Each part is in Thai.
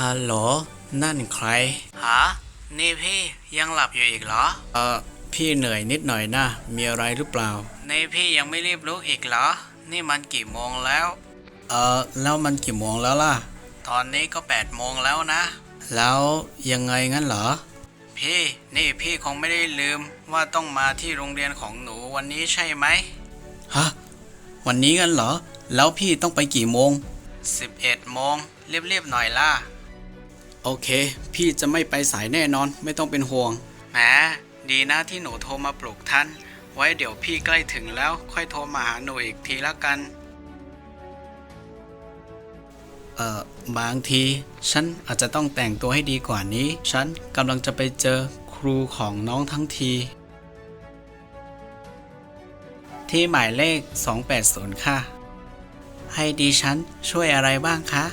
ฮัลโหล นั่นใครฮะนี่พี่ยังหลับอยู่อีกเหรอ เออพี่เหนื่อยนิดหน่อยนะ มีอะไรหรือเปล่า นี่พี่ยังไม่รีบลุกอีกเหรอ นี่มันกี่โมงแล้ว เออแล้วมันกี่โมงแล้วล่ะ ตอนนี้ก็แปดโมงแล้วนะ แล้วยังไงงั้นเหรอ พี่ นี่พี่คงไม่ได้ลืมว่าต้องมาที่โรงเรียนของหนูวันนี้ใช่ไหม ฮะ วันนี้กันเหรอ แล้วพี่ต้องไปกี่โมง 11โมงรีบๆหน่อยล่ะ โอเค พี่จะไม่ไปสายแน่นอนไม่ต้องเป็นห่วงแหมดีนะที่หนูโทรมาปลุกท่าน ไว้เดี๋ยวพี่ใกล้ถึงแล้วค่อยโทรมาหาหนูอีกทีละกัน เอ่อบางที ฉันอาจจะต้องแต่งตัวให้ดีกว่านี้ ฉันกำลังจะไปเจอครูของน้องทั้งที ที่หมายเลข 280 ค่ะ ให้ดิฉันช่วยอะไรบ้างคะ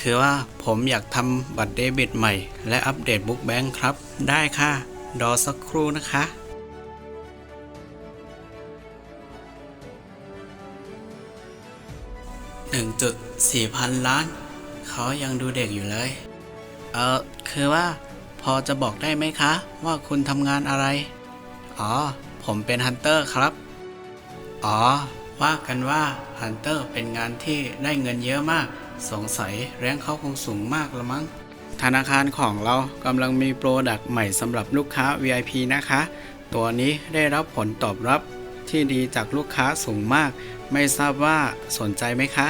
คือว่าผมอยากทำบัตรเดบิตใหม่ และอัปเดตบุ๊กแบงค์ครับ ได้ค่ะ รอสักครู่นะคะ1.4พันล้าน เขายังดูเด็กอยู่เลย เออคือว่า พอจะบอกได้ไหมคะ ว่าคุณทำงานอะไร อ๋อ ผมเป็นฮันเตอร์ครับ อ๋อ ว่ากันว่าฮันเตอร์เป็นงานที่ได้เงินเยอะมาก สงสัยแรงเขาคงสูงมากละมั้ง ธนาคารของเรากำลังมีโปรดักต์ใหม่สำหรับลูกค้า VIP นะคะ ตัวนี้ได้รับผลตอบรับที่ดีจากลูกค้าสูงมาก ไม่ทราบว่าสนใจไหมคะ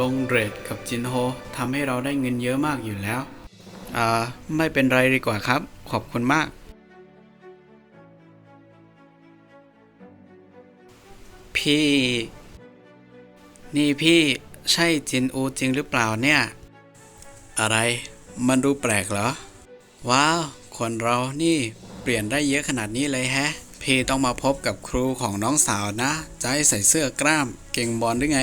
ลงเรทกับจินโฮทำให้เราได้เงินเยอะมากอยู่แล้ว อ่า ไม่เป็นไรดีกว่าครับ ขอบคุณมาก พี่ นี่พี่ ใช่จินอูจริงหรือเปล่าเนี่ย อะไร มันดูแปลกเหรอ ว้าว คนเรานี่เปลี่ยนได้เยอะขนาดนี้เลยแฮะ พี่ต้องมาพบกับครูของน้องสาวนะ จะให้ใส่เสื้อกล้ามเก่งบอลหรือไง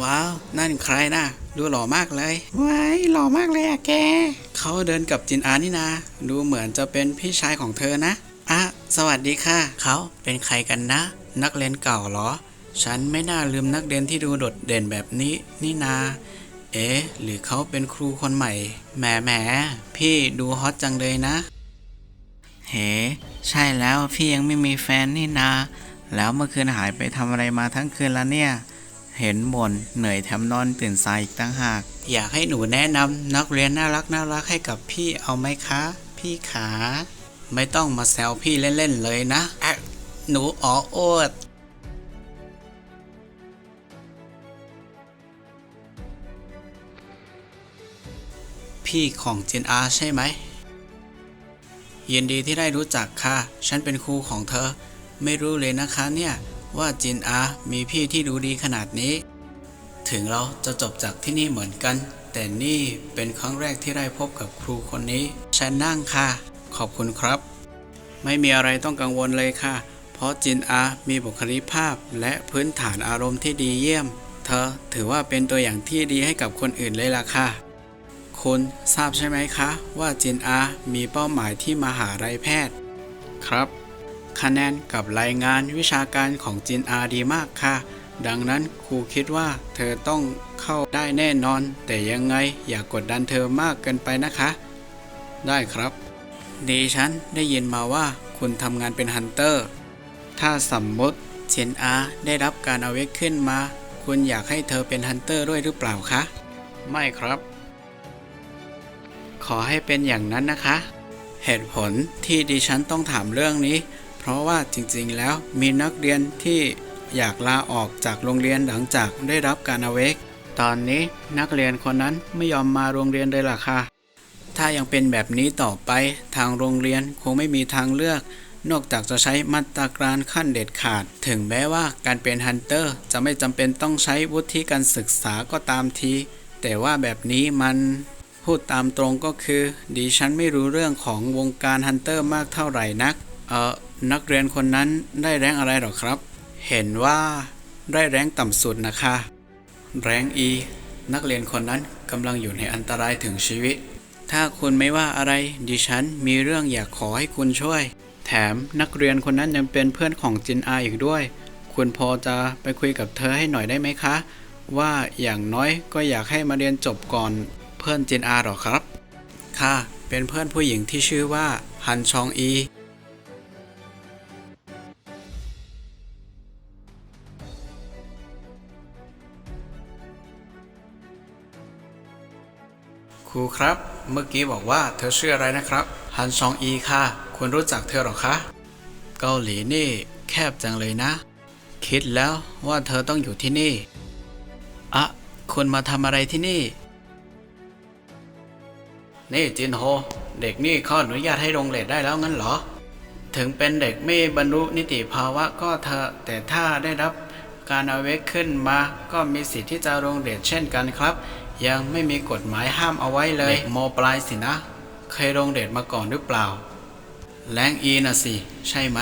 ว้าว นั่นใครนะดูหล่อมากเลยว้ายหล่อมากเลยอะแก เขาเดินกับจินอานี่นา ดูเหมือนจะเป็นพี่ชายของเธอนะ อะ สวัสดีค่ะ เขาเป็นใครกันนะ นักเรียนเก่าเหรอ ฉันไม่น่าลืมนักเรียนที่ดูโดดเด่นแบบนี้นี่นา เอ๊ะ หรือเขาเป็นครูคนใหม่ แหมแหมพี่ดูฮอตจังเลยนะ เฮ้ ใช่แล้วพี่ยังไม่มีแฟนนี่นา แล้วเมื่อคืนหายไปทำอะไรมาทั้งคืนละเนี่ย เห็นบ่นเหนื่อยแถมนอนตื่นสายอีกตั้งหาก อยากให้หนูแนะนำนักเรียนน่ารักน่ารักให้กับพี่เอาไหมคะ พี่ขา ไม่ต้องมาแซวพี่เล่น ๆ เลยนะอะหนูอ๋อโอดพี่ของจินอาใช่ไหม ยินดีที่ได้รู้จักค่ะ ฉันเป็นครูของเธอ ไม่รู้เลยนะคะเนี่ย ว่าจินอามีพี่ที่ดูดีขนาดนี้ ถึงเราจะจบจากที่นี่เหมือนกัน แต่นี่เป็นครั้งแรกที่ได้พบกับครูคนนี้ ฉันนั่งค่ะ ขอบคุณครับ ไม่มีอะไรต้องกังวลเลยค่ะ เพราะจินอา มีบุคลิกภาพและพื้นฐานอารมณ์ที่ดีเยี่ยม เธอถือว่าเป็นตัวอย่างที่ดีให้กับคนอื่นเลยล่ะค่ะ คุณทราบใช่ไหมคะ ว่าจินอา มีเป้าหมายที่มหาลัยแพทย์ ครับ คะแนนกับรายงานวิชาการของจินอาดีมากค่ะ ดังนั้นครูคิดว่าเธอต้องเข้าได้แน่นอน แต่ยังไงอย่ากกดดันเธอมากเกินไปนะคะ ได้ครับ ดีฉันได้ยินมาว่าคุณทำงานเป็นฮันเตอร์ ถ้าสมมติเชนอาได้รับการเอาเวกขึ้นมา คุณอยากให้เธอเป็นฮันเตอร์ด้วยหรือเปล่าคะ ไม่ครับ ขอให้เป็นอย่างนั้นนะคะ เหตุผลที่ดิฉันต้องถามเรื่องนี้ เพราะว่าจริงๆ แล้วมีนักเรียนที่อยากลาออกจากโรงเรียนหลังจากได้รับการเอาเวก ตอนนี้นักเรียนคนนั้นไม่ยอมมาโรงเรียนเลยล่ะค่ะ ถ้ายังเป็นแบบนี้ต่อไป ทางโรงเรียนคงไม่มีทางเลือก นอกจากจะใช้มาตรการขั้นเด็ดขาด ถึงแม้ว่าการเป็นฮันเตอร์จะไม่จำเป็นต้องใช้วุฒิการศึกษาก็ตามที แต่ว่าแบบนี้มันพูดตามตรงก็คือดิฉันไม่รู้เรื่องของวงการฮันเตอร์มากเท่าไหร่นัก เอ่อนักเรียนคนนั้นได้แรงอะไรหรอครับ เห็นว่าได้แรงต่ำสุดนะคะ แรง E นักเรียนคนนั้นกำลังอยู่ในอันตรายถึงชีวิต ถ้าคุณไม่ว่าอะไร ดิฉันมีเรื่องอยากขอให้คุณช่วย แถมนักเรียนคนนั้นยังเป็นเพื่อนของจินอาอีกด้วย คุณพอจะไปคุยกับเธอให้หน่อยได้ไหมคะ ว่าอย่างน้อยก็อยากให้มาเรียนจบก่อนเพื่อนเจนอาหรอครับ ค่ะ เป็นเพื่อนผู้หญิงที่ชื่อว่าฮันชองอีครูครับ เมื่อกี้บอกว่าเธอชื่ออะไรนะครับ ฮันชองอีค่ะ คุณรู้จักเธอหรอคะ เกาหลีนี่แคบจังเลยนะ คิดแล้วว่าเธอต้องอยู่ที่นี่ อะ คุณมาทำอะไรที่นี่ นี่จินโฮ เด็กนี่เขาอนุญาตให้ลงเลทได้แล้วงั้นเหรอ ถึงเป็นเด็กไม่บรรลุนิติภาวะก็เถอะแต่ถ้าได้รับการเอาเวกขึ้นมาก็มีสิทธิ์ที่จะลงเลทเช่นกันครับ ยังไม่มีกฎหมายห้ามเอาไว้เลยเด็กมปลายสินะ เคยลงเดทมาก่อนหรือเปล่า แรงอีน่ะสิ ใช่ไหม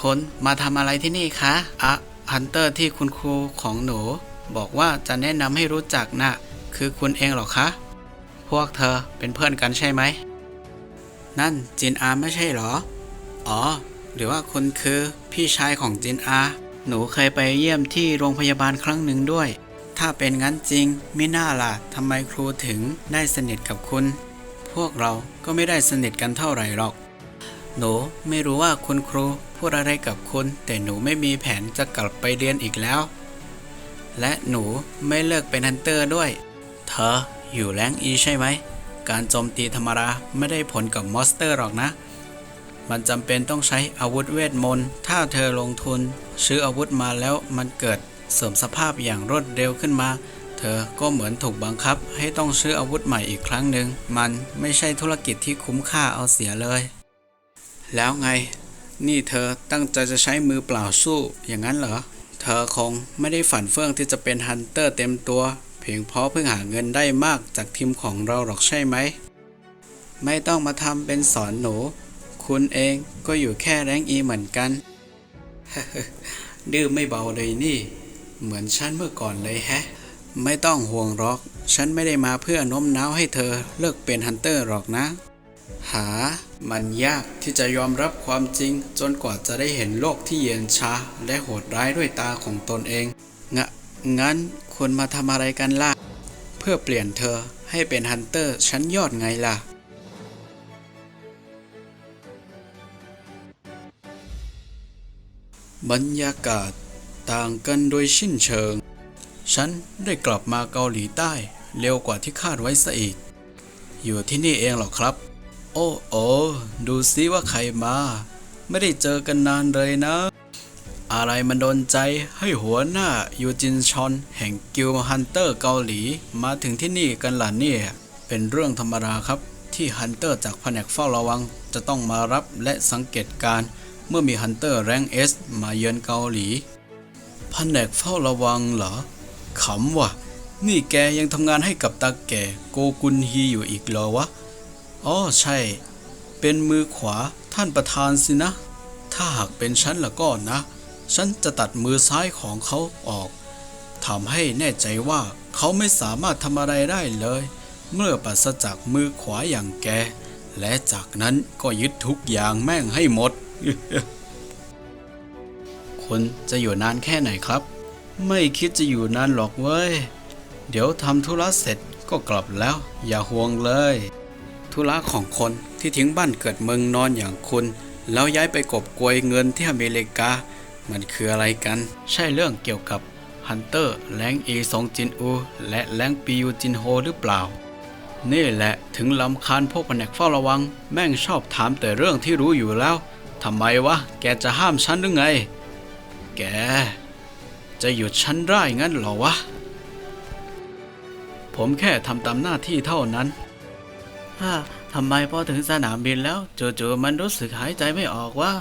คนมาทำอะไรที่นี่คะอะฮันเตอร์ที่คุณครูของหนู บอกว่าจะแนะนำให้รู้จักนะ่ะคือคุณเองเหรอคะ พวกเธอเป็นเพื่อนกันใช่ไหม นั่นจินอาไม่ใช่เหรอ อ๋อ หรือว่าคุณคือพี่ชายของจินอา หนูเคยไปเยี่ยมที่โรงพยาบาลครั้งหนึ่งด้วย ถ้าเป็นงั้นจริงไม่น่าล่ะทำไมครูถึงได้สนิทกับคุณ พวกเราก็ไม่ได้สนิทกันเท่าไหร่หรอก หนูไม่รู้ว่าคุณครูพูดอะไรกับคุณ แต่หนูไม่มีแผนจะกลับไปเรียนอีกแล้ว และหนูไม่เลิกเป็นฮันเตอร์ด้วย เธออยู่แรงอีใช่ไหม การโจมตีธรรมดาไม่ได้ผลกับมอสเตอร์หรอกนะ มันจำเป็นต้องใช้อาวุธเวทมนต์ ถ้าเธอลงทุน ซื้ออาวุธมาแล้วมันเกิด เสื่อมสภาพอย่างรวดเร็วขึ้นมา เธอก็เหมือนถูกบังคับให้ต้องซื้ออาวุธใหม่อีกครั้งหนึ่ง มันไม่ใช่ธุรกิจที่คุ้มค่าเอาเสียเลย แล้วไง นี่เธอตั้งใจจะใช้มือเปล่าสู้อย่างนั้นเหรอ เธอคงไม่ได้ฝันเฟื่องที่จะเป็นฮันเตอร์เต็มตัว เพียงเพราะเพิ่งหาเงินได้มากจากทีมของเราหรอกใช่ไหม ไม่ต้องมาทำเป็นสอนหนู คุณเองก็อยู่แค่แรงอีเหมือนกันดื้อไม่เบาเลยนี่ เหมือนฉันเมื่อก่อนเลยแฮะ ไม่ต้องห่วงหรอก ฉันไม่ได้มาเพื่อโน้มน้าวให้เธอเลิกเป็นฮันเตอร์หรอกนะ หา มันยากที่จะยอมรับความจริง จนกว่าจะได้เห็นโลกที่เย็นชาและโหดร้ายด้วยตาของตนเอง งะ งั้นคุณมาทำอะไรกันล่ะ เพื่อเปลี่ยนเธอให้เป็นฮันเตอร์ชั้นยอดไงล่ะบรรยากาศ ต่างกันโดยสิ้นเชิง ฉันได้กลับมาเกาหลีใต้เร็วกว่าที่คาดไว้ซะอีก อยู่ที่นี่เองเหรอครับ โอ้โอ้ดูซิว่าใครมา ไม่ได้เจอกันนานเลยนะ อะไรมันโดนใจให้หัวหน้ายูจินชอน แห่งกิลฮันเตอร์เกาหลีมาถึงที่นี่กันล่ะเนี่ย เป็นเรื่องธรรมดาครับ ที่ฮันเตอร์จากแผนกเฝ้าระวัง จะต้องมารับและสังเกตการเมื่อมีฮันเตอร์แรงเอสมาเยือนเกาหลี แผนกเฝ้าระวังเหรอขำว่ะ นี่แกยังทำงานให้กับตาแก่โกกุนฮีอยู่อีกเหรอวะอ๋อใช่ เป็นมือขวาท่านประธานสินะ ถ้าหากเป็นฉันละก็นะ ฉันจะตัดมือซ้ายของเขาออกทำให้แน่ใจว่าเขาไม่สามารถทำอะไรได้เลย เมื่อปราศจากมือขวาอย่างแก และจากนั้นก็ยึดทุกอย่างแม่งให้หมด คุณจะอยู่นานแค่ไหนครับ ไม่คิดจะอยู่นานหรอกเว้ย เดี๋ยวทำธุระเสร็จก็กลับแล้ว อย่าห่วงเลย ธุระของคนที่ทิ้งบ้านเกิดเมืองนอนอย่างคุณ แล้วย้ายไปกบกวยเงินที่อเมริกา มันคืออะไรกัน ใช่เรื่องเกี่ยวกับฮันเตอร์แรงเอซงจินอู และแรงปียูจินโฮหรือเปล่า นี่แหละถึงลำคาญพวกแผนกเฝ้าระวัง แม่งชอบถามแต่เรื่องที่รู้อยู่แล้วทำไมวะ แกจะห้ามฉันหรือไง แก จะหยุดฉันได้งั้นเหรอวะ ผมแค่ทำตามหน้าที่เท่านั้นฮ่าทำไมพอถึงสนามบินแล้วจู่ๆมันรู้สึกหายใจไม่ออกว่า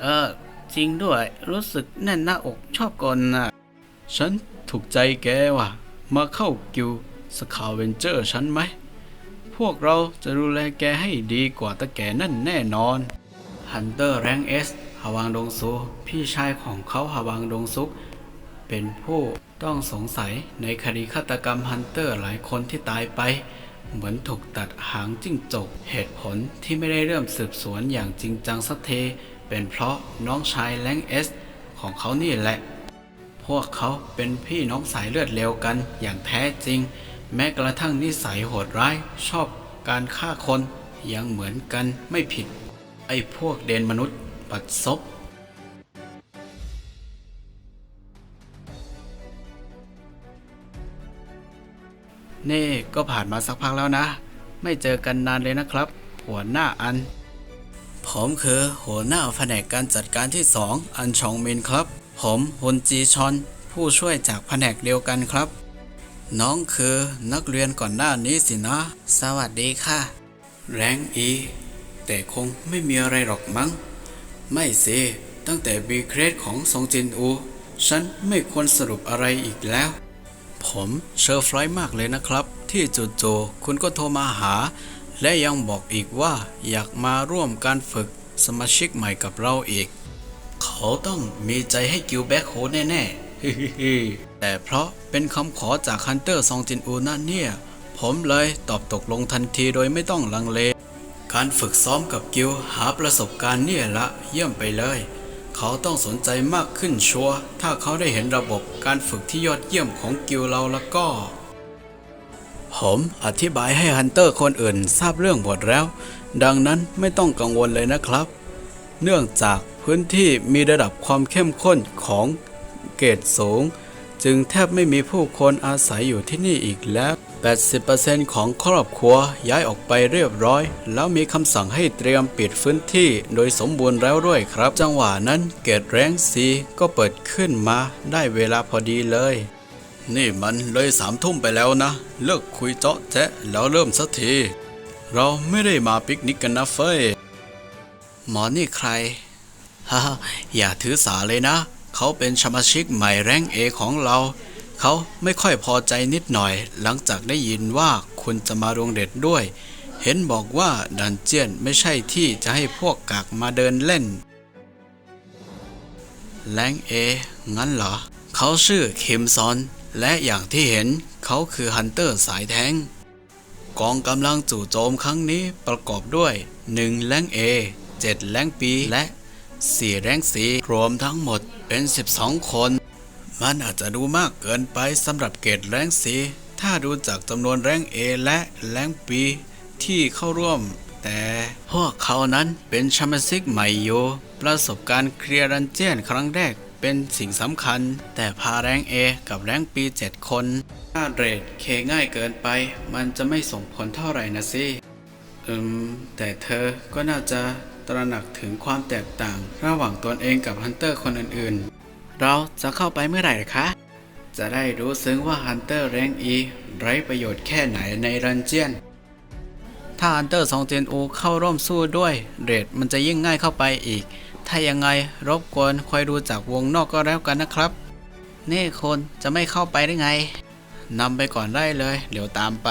เออจริงด้วยรู้สึกแน่นหน้าอกชอบกลน่ะ ฉันถูกใจแกว่ะ มาเข้ากิวสคาเวนเจอร์ฉันไหม พวกเราจะดูแลแกให้ดีกว่าตะแกนั่นแน่นอนฮันเตอร์แรงเอส ฮาวางดงซูพี่ชายของเขาฮาวางดงซุก เป็นผู้ต้องสงสัยในคดีฆาตกรรมฮันเตอร์หลายคนที่ตายไป เหมือนถูกตัดหางจิ้งจก เหตุผลที่ไม่ได้เริ่มสืบสวนอย่างจริงจังสักทีเป็นเพราะน้องชายแรงเอสของเขานี่แหละ พวกเขาเป็นพี่น้องสายเลือดเร็วกันอย่างแท้จริง แม้กระทั่งนิสัยโหดร้ายชอบการฆ่าคนยังเหมือนกันไม่ผิด ไอ้พวกเดนมนุษย์ ปัดซบนี่ก็ผ่านมาสักพักแล้วนะ ไม่เจอกันนานเลยนะครับ หัวหน้าอัน ผมคือหัวหน้าแผนกการจัดการที่สองอันชองมินครับ ผมฮุนจีชอน ผู้ช่วยจากแผนกเดียวกันครับ น้องคือนักเรียนก่อนหน้านี้สินะ สวัสดีค่ะ แรงอี แต่คงไม่มีอะไรหรอกมั้ง ไม่สิตั้งแต่บีเครสของซงจินอู ฉันไม่ควรสรุปอะไรอีกแล้ว ผมเชอร์ฟรส์มากเลยนะครับ ที่จู่ๆคุณก็โทรมาหา และยังบอกอีกว่าอยากมาร่วมการฝึกสมาชิกใหม่กับเราอีก เขาต้องมีใจให้กิลแบ็คโฮแน่ๆฮิๆแต่เพราะเป็นคำขอจากฮันเตอร์ซองจินอูนั่นเนี่ย ผมเลยตอบตกลงทันทีโดยไม่ต้องลังเล การฝึกซ้อมกับกิลหาประสบการณ์เนี่ยละเยี่ยมไปเลย เขาต้องสนใจมากขึ้นชัวร์ถ้าเขาได้เห็นระบบการฝึกที่ยอดเยี่ยมของกิลเราแล้วก็ ผมอธิบายให้ฮันเตอร์คนอื่นทราบเรื่องหมดแล้ว ดังนั้นไม่ต้องกังวลเลยนะครับ เนื่องจากพื้นที่มีระดับความเข้มข้นของเกรดสูง จึงแทบไม่มีผู้คนอาศัยอยู่ที่นี่อีกแล้ว 80%ของครอบครัวย้ายออกไปเรียบร้อย แล้วมีคำสั่งให้เตรียมปิดพื้นที่โดยสมบูรณ์แล้วด้วยครับ จังหวะนั้นเกตแรงซีก็เปิดขึ้นมาได้เวลาพอดีเลย นี่มันเลยสามทุ่มไปแล้วนะ เลิกคุยเจาะแจ๊ะแล้วเริ่มสักที เราไม่ได้มาปิกนิกกันนะเฟยหมอนี่ใครฮ่าอย่าถือสาเลยนะ เขาเป็นสมาชิกใหม่แรงเอของเรา เขาไม่ค่อยพอใจนิดหน่อย หลังจากได้ยินว่าคุณจะมาโรงเด็ดด้วย เห็นบอกว่าดันเจียนไม่ใช่ที่จะให้พวกกากมาเดินเล่นแรงเอ งั้นเหรอ เขาชื่อคิมซอน และอย่างที่เห็นเขาคือฮันเตอร์สายแทงกองกำลังจู่โจมครั้งนี้ประกอบด้วย 1แรงเอ 7แรงปีและ 4แรงสีรวมทั้งหมดเป็น 12 คน มันอาจจะดูมากเกินไปสำหรับเกรดแรงสี ถ้าดูจากจำนวนแรงเอและแรงปีที่เข้าร่วม แต่พวกเขานั้นเป็นชมาชิกใหม่อยู่ประสบการณ์เคลียร์ดันเจียนครั้งแรกเป็นสิ่งสำคัญ แต่พาแรงเอกับแรงปี 7 คน ถ้าเรทเคง่ายเกินไป มันจะไม่ส่งผลเท่าไหร่นะสิ อืม แต่เธอก็น่าจะตระหนักถึงความแตกต่าง ระหว่างตนเองกับฮันเตอร์คนอื่นๆ เราจะเข้าไปเมื่อไหร่คะ จะได้รู้ซึ้งว่าฮันเตอร์แรงอีไร้ประโยชน์แค่ไหนในรันเจียน ถ้าฮันเตอร์สองเจนอูเข้าร่วมสู้ด้วยเรทมันจะยิ่งง่ายเข้าไปอีก ถ้ายังไงรบกวนคอยดูจากวงนอกก็แล้วกันนะครับ นี่คนจะไม่เข้าไปได้ไงนำไปก่อนได้เลย เดี๋ยวตามไป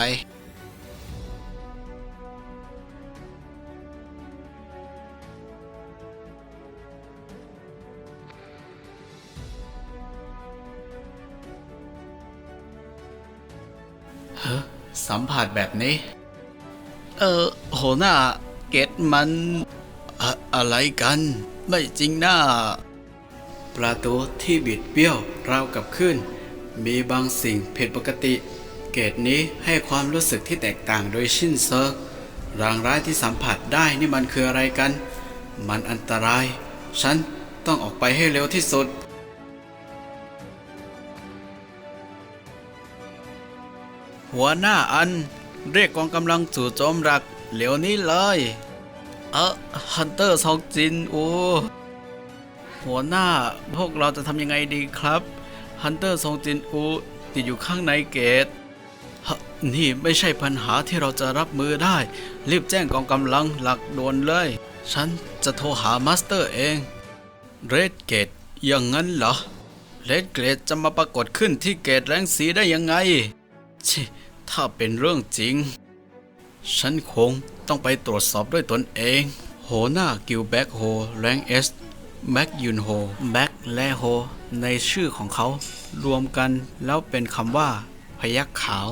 สัมผัสแบบนี้ เออโหหน้าเกตมันอะอะไรกัน ไม่จริงหน้า ประตูที่บิดเบี้ยวราวกับขึ้น มีบางสิ่งผิดปกติ เกตนี้ให้ความรู้สึกที่แตกต่างโดยชิ้นเซิร์รางร้ายที่สัมผัสได้นี่มันคืออะไรกัน มันอันตราย ฉันต้องออกไปให้เร็วที่สุด หัวหน้าอัน เรียกกองกำลังจู่โจมหลักเหลียวนี้เลย เออฮันเตอร์ซองจินโอหัวหน้าพวกเราจะทำยังไงดีครับฮันเตอร์ซองจินอูติดอยู่ข้างในเกตฮนี่ไม่ใช่ปัญหาที่เราจะรับมือได้ รีบแจ้งกองกำลังหลักด่วนเลย ฉันจะโทรหามาสเตอร์เอง เรดเกตอย่างนั้นเหรอ เรดเกตจะมาปรากฏขึ้นที่เกตแรงสีได้ยังไง ชิถ้าเป็นเรื่องจริง ฉันคงต้องไปตรวจสอบด้วยตนเองโหหน้ากิลแบ็กโฮแรงเอสแบ็กยุนโฮแบ็กและโฮในชื่อของเขา รวมกันแล้วเป็นคำว่า พยักขาว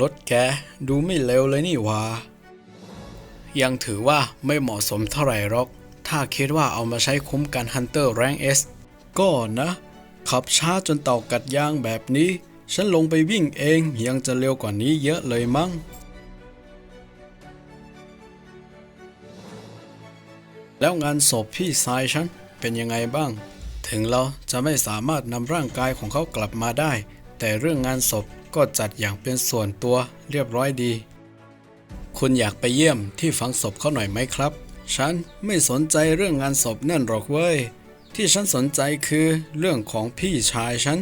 รถแกดูไม่เร็วเลยนี่วายังถือว่าไม่เหมาะสมเท่าไหร่หรอก ถ้าคิดว่าเอามาใช้คุ้มกันฮันเตอร์แรงเอสก็นะ ขับช้าจนเต่ากัดยางแบบนี้ ฉันลงไปวิ่งเองยังจะเร็วกว่านี้เยอะเลยมั้ง แล้วงานศพพี่ชายฉันเป็นยังไงบ้าง ถึงเราจะไม่สามารถนำร่างกายของเขากลับมาได้ แต่เรื่องงานศพก็จัดอย่างเป็นส่วนตัวเรียบร้อยดี คุณอยากไปเยี่ยมที่ฝังศพเขาหน่อยไหมครับ ฉันไม่สนใจเรื่องงานศพนั่นหรอกเว้ย ที่ฉันสนใจคือเรื่องของพี่ชายฉัน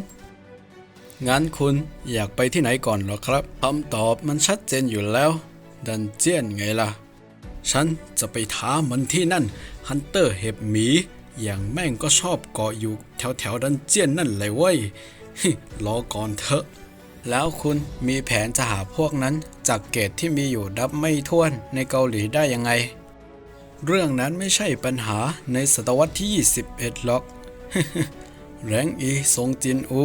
งั้นคุณอยากไปที่ไหนก่อนหรอครับคำตอบมันชัดเจนอยู่แล้ว ดันเจียนไงล่ะ ฉันจะไปท้ามันที่นั่น ฮันเตอร์เห็บหมี อย่างแม่งก็ชอบเกาะอยู่แถวแถวๆดันเจียนนั่นเลยเว้ยรอก่อนเถอะ แล้วคุณมีแผนจะหาพวกนั้นจากเกตที่มีอยู่ดับไม่ท้วนในเกาหลีได้ยังไง เรื่องนั้นไม่ใช่ปัญหาในศตวรรษที่ 21 หรอก แรงอีทรงจินอู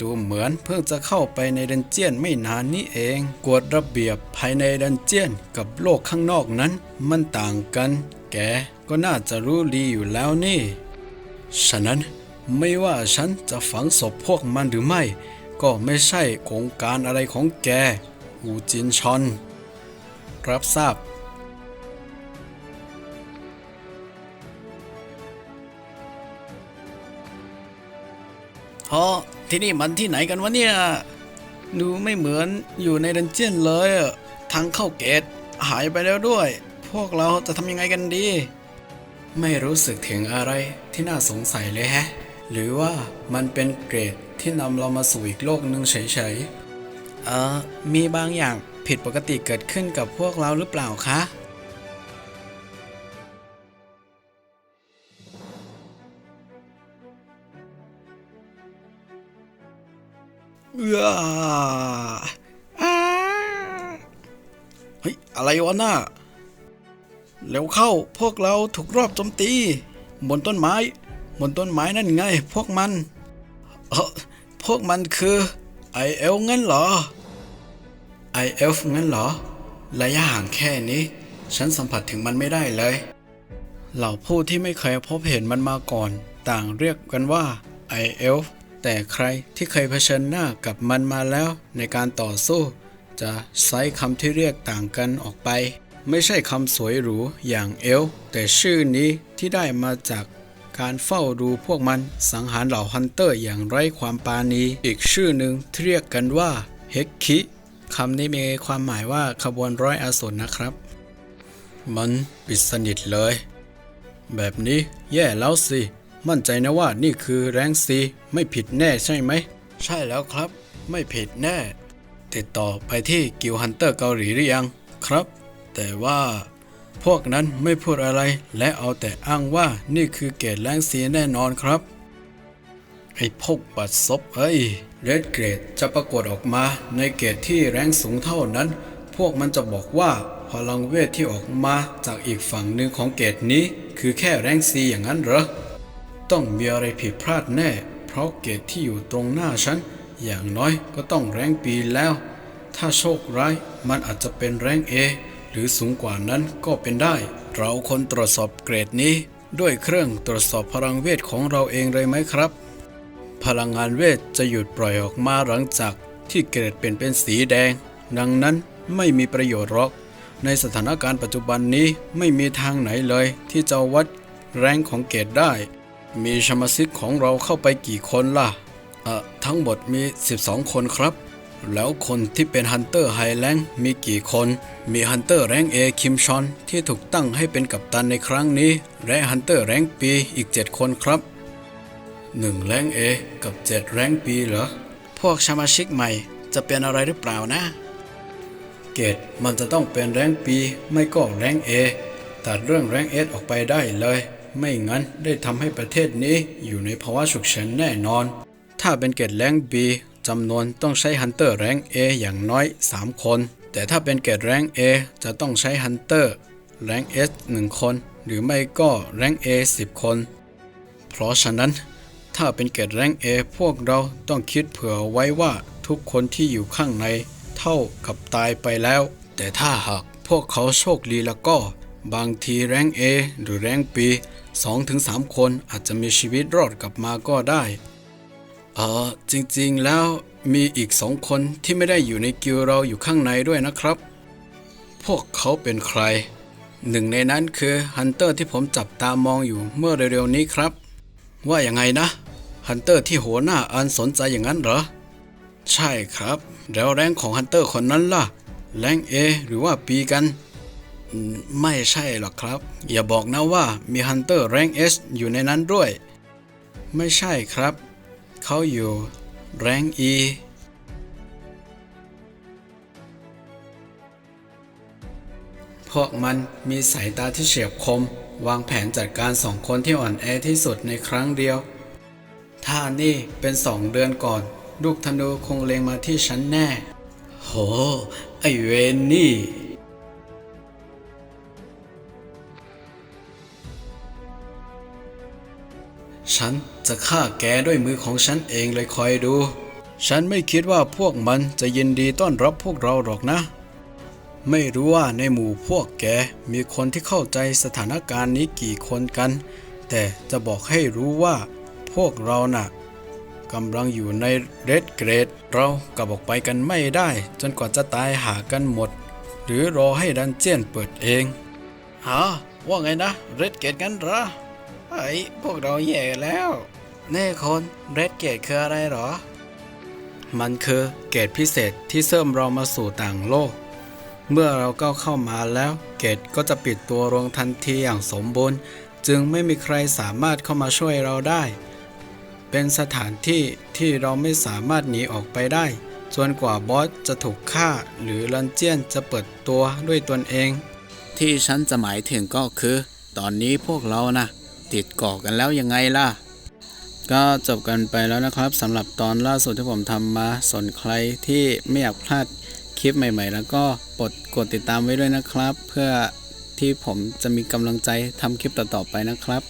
ดูเหมือนเพิ่งจะเข้าไปในดันเจียนไม่นานนี้เอง กฎระเบียบภายในดันเจียนกับโลกข้างนอกนั้นมันต่างกัน แกก็น่าจะรู้ดีอยู่แล้วนี่ ฉะนั้นไม่ว่าฉันจะฝังศพพวกมันหรือไม่ ก็ไม่ใช่โครงการอะไรของแกอูจินชอน รับทราบ เพราะที่นี่มันที่ไหนกันวะเนี่ย ดูไม่เหมือนอยู่ในดันเจียนเลยทางเข้าเกตหายไปแล้วด้วย พวกเราจะทำยังไงกันดี ไม่รู้สึกถึงอะไรที่น่าสงสัยเลยแฮะ หรือว่ามันเป็นเกรดที่นำเรามาสู่อีกโลกหนึ่งเฉยๆเออมีบางอย่างผิดปกติเกิดขึ้นกับพวกเราหรือเปล่าคะ เอื้อเฮ้ย อะไรวะหน่าเร็วเข้าพวกเราถูกรอบโจมตี บนต้นไม้ บนต้นไม้นั่นไง พวกมันเออพวกมันคือไอเอลงั้นเหรอไอเอลงั้นเหรอ ระยะห่างแค่นี้ ฉันสัมผัสถึงมันไม่ได้เลย เหล่าผู้ที่ไม่เคยพบเห็นมันมาก่อน ต่างเรียกกันว่าไอเอล แต่ใครที่เคยเผชิญหน้ากับมันมาแล้วในการต่อสู้ จะใช้คำที่เรียกต่างกันออกไป ไม่ใช่คำสวยหรูอย่างเอล แต่ชื่อนี้ที่ได้มาจากการเฝ้าดูพวกมันสังหารเหล่าฮันเตอร์อย่างไร้ความปราณี อีกชื่อหนึ่งที่เรียกกันว่าเฮกคิคำนี้มีความหมายว่าขบวนร้อยอาสูรนะครับ มันปิดสนิทเลย แบบนี้แย่แล้วสิ มั่นใจนะว่านี่คือแรงซีไม่ผิดแน่ใช่ไหม ใช่แล้วครับ ไม่ผิดแน่ ติดต่อไปที่กิลฮันเตอร์เกาหลีหรือยังครับ แต่ว่า พวกนั้นไม่พูดอะไร และเอาแต่อ้างว่านี่คือเกตแรงซีแน่นอนครับ ไอ้พวกบัดซบเอ้ยเรดเกรดจะปรากฏออกมาในเกรดที่แรงสูงเท่านั้น พวกมันจะบอกว่าพลังเวทที่ออกมาจากอีกฝั่งหนึ่งของเกรดนี้ คือแค่แรงซีอย่างนั้นเหรอ ต้องมีอะไรผิดพลาดแน่ เพราะเกรดที่อยู่ตรงหน้าฉัน อย่างน้อยก็ต้องแรงปีแล้ว ถ้าโชคร้ายมันอาจจะเป็นแรงเอหรือสูงกว่านั้นก็เป็นได้ เราคนตรวจสอบเกรดนี้ ด้วยเครื่องตรวจสอบพลังเวทของเราเองเลยไหมครับ พลังงานเวทจะหยุดปล่อยออกมาหลังจากที่เกรดเป็นเป็นสีแดง ดังนั้นไม่มีประโยชน์หรอก ในสถานการณ์ปัจจุบันนี้ไม่มีทางไหนเลยที่จะวัดแรงของเกรดได้ มีสมาชิกของเราเข้าไปกี่คนล่ะเอ่อทั้งหมดมี 12 คนครับ แล้วคนที่เป็นฮันเตอร์ไฮแลงมีกี่คน มีฮันเตอร์แรงเอคิมชอนที่ถูกตั้งให้เป็นกัปตันในครั้งนี้ และฮันเตอร์แรงปีอีก 7 คนครับหนึ่งแรงเอกับเจ็ดแรงปีเหรอ พวกสมาชิกใหม่จะเป็นอะไรหรือเปล่านะ เกตมันจะต้องเป็นแรงปีไม่ก็แรงเอตัดเรื่องแรงเอสออกไปได้เลย ไม่งั้นได้ทำให้ประเทศนี้อยู่ในภาวะฉุกเฉินแน่นอน ถ้าเป็นเกตแรงบีจำนวนต้องใช้ฮันเตอร์แรงเอย่างน้อย 3 คน แต่ถ้าเป็นเกตแรงเอจะต้องใช้ฮันเตอร์แรงเอสหนึ่งคน หรือไม่ก็แรงเอสิบคน เพราะฉะนั้น ถ้าเป็นเกรดแรงเอพวกเราต้องคิดเผื่อไว้ว่าทุกคนที่อยู่ข้างในเท่ากับตายไปแล้ว แต่ถ้าหากพวกเขาโชคดีแล้วก็ บางทีแรง A หรือแรง B 2-3 คนอาจจะมีชีวิตรอดกลับมาก็ได้ เออจริงๆแล้วมีอีกสองคนที่ไม่ได้อยู่ในกิลด์เราอยู่ข้างในด้วยนะครับ พวกเขาเป็นใคร หนึ่งในนั้นคือฮันเตอร์ที่ผมจับตามองอยู่เมื่อเร็วๆนี้ครับ ว่าอย่างไงนะฮันเตอร์ที่หัวหน้าอันสนใจอย่างนั้นเหรอ ใช่ครับ แล้วแรงของฮันเตอร์คนนั้นล่ะ แรง A หรือว่า B กัน ไม่ใช่หรอกครับ อย่าบอกนะว่ามีฮันเตอร์แรง S อสอยู่ในนั้นด้วย ไม่ใช่ครับ เขาอยู่แรง E พวกมันมีสายตาที่เฉียบคม วางแผนจัดการสองคนที่อ่อนแอที่สุดในครั้งเดียว ถ้านี่เป็นสองเดือนก่อน ลูกธนูคงเลงมาที่ฉันแน่ โห ไอเวนนี่ ฉันจะฆ่าแกด้วยมือของฉันเองเลยคอยดู ฉันไม่คิดว่าพวกมันจะยินดีต้อนรับพวกเราหรอกนะ ไม่รู้ว่าในหมู่พวกแกมีคนที่เข้าใจสถานการณ์นี้กี่คนกัน แต่จะบอกให้รู้ว่าพวกเราน่ะกำลังอยู่ในเรดเกรด เรากลับออกไปกันไม่ได้ จนกว่าจะตายหากันหมด หรือรอให้ดันเจียนเปิดเองฮะว่าไงนะ เรดเกรดกันหรอ ไอ้พวกเราแย่แล้วแน่คนเรดเกรดคืออะไรหรอ มันคือเกรดพิเศษที่เสริมเรามาสู่ต่างโลก เมื่อเราก้าวเข้ามาแล้ว เกตก็จะปิดตัวลงทันทีอย่างสมบูรณ์ จึงไม่มีใครสามารถเข้ามาช่วยเราได้ เป็นสถานที่ที่เราไม่สามารถหนีออกไปได้จนกว่าบอสจะถูกฆ่าหรือลันเจียนจะเปิดตัวด้วยตนเอง ที่ฉันจะหมายถึงก็คือ ตอนนี้พวกเรานะ ติดเกาะกันแล้วยังไงล่ะ ก็จบกันไปแล้วนะครับสำหรับตอนล่าสุดที่ผมทำมาส่วนใครที่ไม่อยากพลาดคลิปใหม่ ๆ แล้วก็กดกดติดตามไว้ด้วยนะครับ เพื่อที่ผมจะมีกำลังใจทำคลิปต่อๆไปนะครับ